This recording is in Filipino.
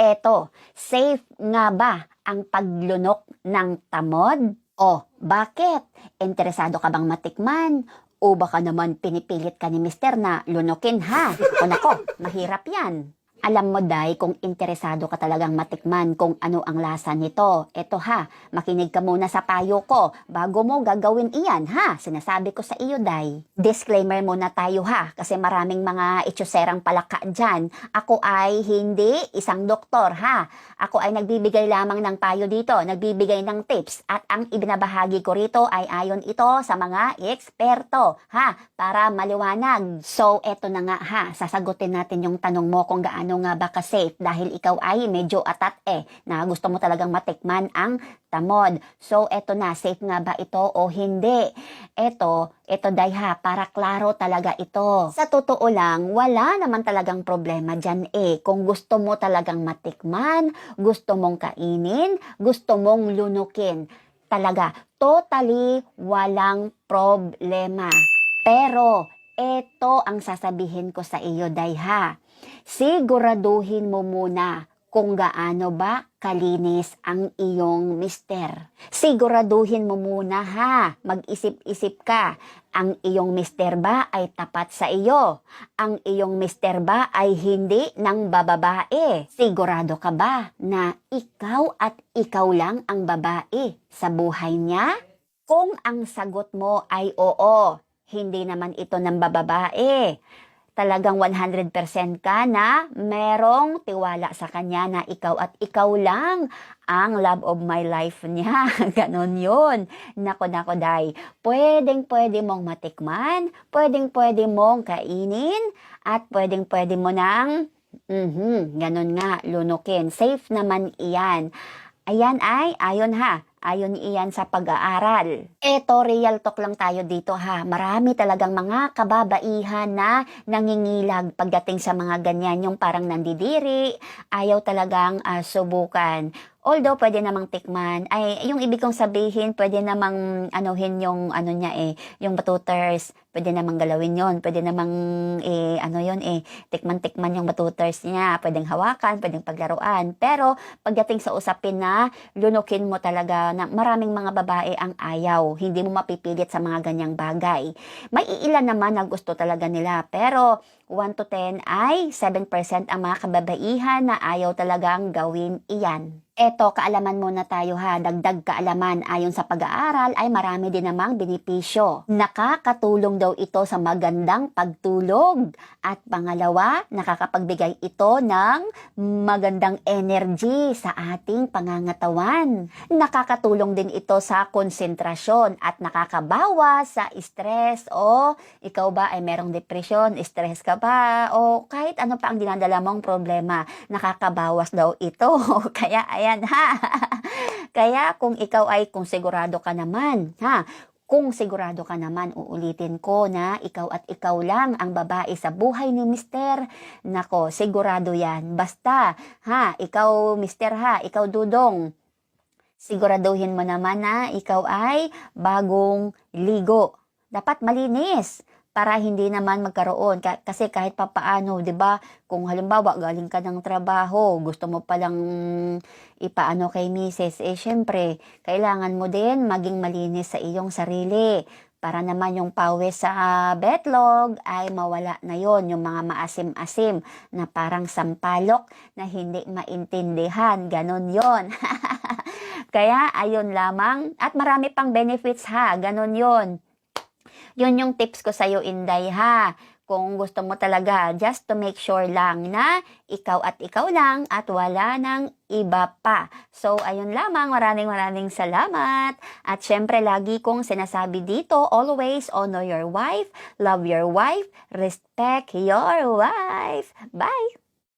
Eto, safe nga ba ang paglunok ng tamod? O, bakit? Interesado ka bang matikman? O baka naman pinipilit ka ni mister na lunukin ha? O nako, mahirap yan. Alam mo, Day, kung interesado ka talagang matikman kung ano ang lasa nito. Eto ha, makinig ka muna sa payo ko bago mo gagawin iyan ha. Sinasabi ko sa iyo, Day. Disclaimer muna tayo ha, kasi maraming mga itsuserang palaka dyan. Ako ay hindi isang doktor ha. Ako ay nagbibigay lamang ng payo dito, nagbibigay ng tips. At ang ibinabahagi ko rito ay ayon ito sa mga eksperto ha, para maliwanag. So, eto na nga ha, sasagutin natin yung tanong mo kung gaano nga ba ka-safe dahil ikaw ay medyo atat eh na gusto mo talagang matikman ang tamod. So, eto na, safe nga ba ito o hindi? Eto, eto day ha, para klaro talaga ito. Sa totoo lang, wala naman talagang problema dyan eh. Kung gusto mo talagang matikman, gusto mong kainin, gusto mong lunukin. Talaga, totally walang problema. Pero, eto ang sasabihin ko sa iyo, day ha siguraduhin mo muna kung gaano ba kalinis ang iyong mister. Siguraduhin mo muna ha, mag-isip-isip ka. Ang iyong mister ba ay tapat sa iyo? Ang iyong mister ba ay hindi ng bababae? Sigurado ka ba na ikaw at ikaw lang ang babae sa buhay niya? Kung ang sagot mo ay oo, hindi naman ito ng bababae, talagang 100% ka na merong tiwala sa kanya na ikaw at ikaw lang ang love of my life niya. Ganon yun. Nako, nako, day. Pwedeng pwede mong matikman, pwedeng pwede mong kainin, at pwedeng pwede mo nang, mhm, ganon nga, lunukin. Safe naman iyan. Ayan ay, ayon ha, ayon iyan sa pag-aaral. Eto, real talk lang tayo dito ha. Marami talagang mga kababaihan na nangingilag pagdating sa mga ganyan, yung parang nandidiri, ayaw talagang ah, subukan. Although pwede namang tikman, ay yung ibig kong sabihin, pwede namang anuhin yung ano niya eh, yung batuters, pwede namang galawin yon pwede namang eh, ano yon eh, tikman-tikman yung batuters niya, pwedeng hawakan, pwedeng paglaruan. Pero pagdating sa usapin na lunukin mo talaga na maraming mga babae ang ayaw, hindi mo mapipilit sa mga ganyang bagay. May iilan naman na gusto talaga nila, pero 1 to 10 ay 7% ang mga kababaihan na ayaw talagang gawin iyan. Eto, kaalaman muna tayo ha. Dagdag kaalaman ayon sa pag-aaral ay marami din namang benepisyo. Nakakatulong daw ito sa magandang pagtulog. At pangalawa, nakakapagbigay ito ng magandang energy sa ating pangangatawan. Nakakatulong din ito sa konsentrasyon at nakakabawas sa stress o ikaw ba ay merong depression, stress ka ba o kahit ano pa ang dinadala mong problema, nakakabawas daw ito. Kaya ayan ha. Kaya kung ikaw ay kung sigurado ka naman, ha, kung sigurado ka naman, uulitin ko na ikaw at ikaw lang ang babae sa buhay ni Mister. Nako, sigurado yan. Basta, ha, ikaw Mister ha, ikaw Dudong, siguraduhin mo naman na ikaw ay bagong ligo. Dapat malinis para hindi naman magkaroon. Ka- kasi kahit papaano, 'di ba? Kung halimbawa galing ka ng trabaho, gusto mo palang ipaano kay misis, eh syempre, kailangan mo din maging malinis sa iyong sarili. Para naman yung pawis sa betlog ay mawala na yon yung mga maasim-asim na parang sampalok na hindi maintindihan, ganon yon Kaya ayun lamang. At marami pang benefits ha, ganon yon yun yung tips ko sa'yo, Inday, ha? Kung gusto mo talaga, just to make sure lang na ikaw at ikaw lang at wala nang iba pa. So, ayun lamang. Maraming maraming salamat. At syempre, lagi kong sinasabi dito, always honor your wife, love your wife, respect your wife. Bye!